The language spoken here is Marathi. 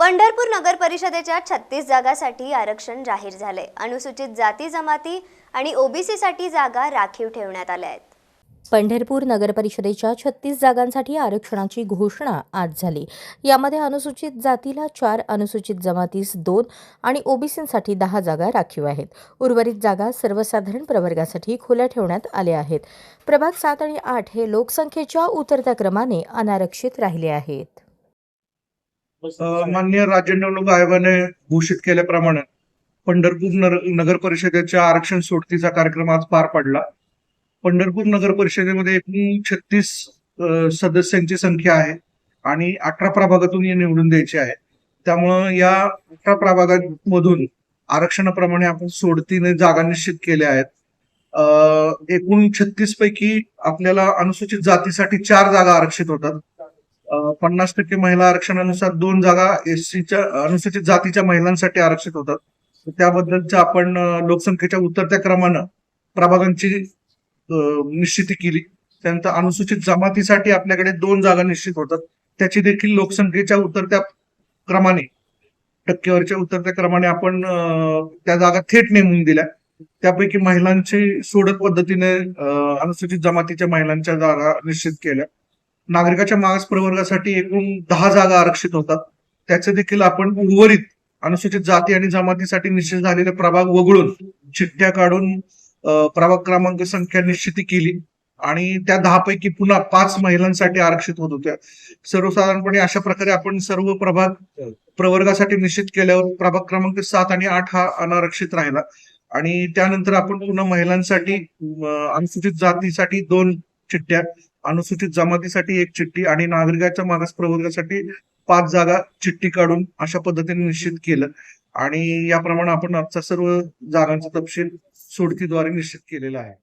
पंढरपूर नगर परिषदेच्या छत्तीस जागासाठी आरक्षण जाहीर झाले अनुसूचित जाती जमाती आणि ओबीसीसाठी जागा राखीव ठेवण्यात आल्या आहेत. पंढरपूर नगर परिषदेच्या छत्तीस जागांसाठी आरक्षणाची घोषणा आज झाली. यामध्ये अनुसूचित जातीला चार अनुसूचित जमातीस दोन आणि ओबीसींसाठी दहा जागा राखीव आहेत. उर्वरित जागा सर्वसाधारण प्रवर्गासाठी खुल्या ठेवण्यात आल्या आहेत. प्रभाग सात आणि आठ हे लोकसंख्येच्या उतरत्या क्रमाने अनारक्षित राहिले आहेत. अ, माननीय राज्य निवडणूक आयोगाने घोषित केल्याप्रमाणे पंढरपूर नगर परिषदेच्या आरक्षण सोडतीचा कार्यक्रम आज पार पडला. पंढरपूर नगर परिषदेमध्ये एकूण छत्तीस सदस्यांची संख्या आहे आणि अठरा प्रभागातून हे निवडून द्यायचे आहे. त्यामुळं या अठरा प्रभागांमधून आरक्षणाप्रमाणे आपण सोडतीने जागा निश्चित केल्या आहेत. एकूण छत्तीस पैकी आपल्याला अनुसूचित जातीसाठी चार जागा आरक्षित होतात. पन्नास टक्के महिला आरक्षणानुसार दोन जागा एससीच्या अनुसूचित जातीच्या महिलांसाठी आरक्षित होतात. त्याबद्दलच्या आपण लोकसंख्येच्या उतरत्या क्रमानं प्रभागांची निश्चिती केली. त्यानंतर अनुसूचित जमातीसाठी आपल्याकडे दोन जागा निश्चित होतात. त्याची देखील लोकसंख्येच्या उतरत्या क्रमाने टक्केवारीच्या उतरत्या क्रमाने आपण त्या जागा थेट नेमून दिल्या. त्यापैकी महिलांची सोडत पद्धतीने अनुसूचित जमातीच्या महिलांच्या जागा निश्चित केल्या. नागरिकाच्या मागास प्रवर्गासाठी एकूण दहा जागा आरक्षित होतात. त्याचे देखील आपण उर्वरित अनुसूचित जाती आणि जमातीसाठी निश्चित झालेले प्रभाग वगळून चिठ्ठ्या काढून प्रभाग क्रमांक संख्या निश्चिती केली आणि त्या दहा पैकी पुन्हा पाच महिलांसाठी आरक्षित होत होत्या. सर्वसाधारणपणे अशा प्रकारे आपण सर्व प्रभाग प्रवर्गासाठी निश्चित केल्यावर प्रभाग क्रमांक सात आणि आठ हा अनारक्षित राहिला. आणि त्यानंतर आपण पुन्हा महिलांसाठी अनुसूचित जातीसाठी दोन चिठ्ठ्या अनुसूचित जमातीसाठी एक चिठ्ठी आणि नागरिकाच्या मागास प्रवर्गासाठी पाच जागा चिठ्ठी काढून अशा पद्धतीने निश्चित केलं. आणि याप्रमाणे आपण आजचा सर्व जागांचा तपशील सोडतीद्वारे निश्चित केलेला आहे.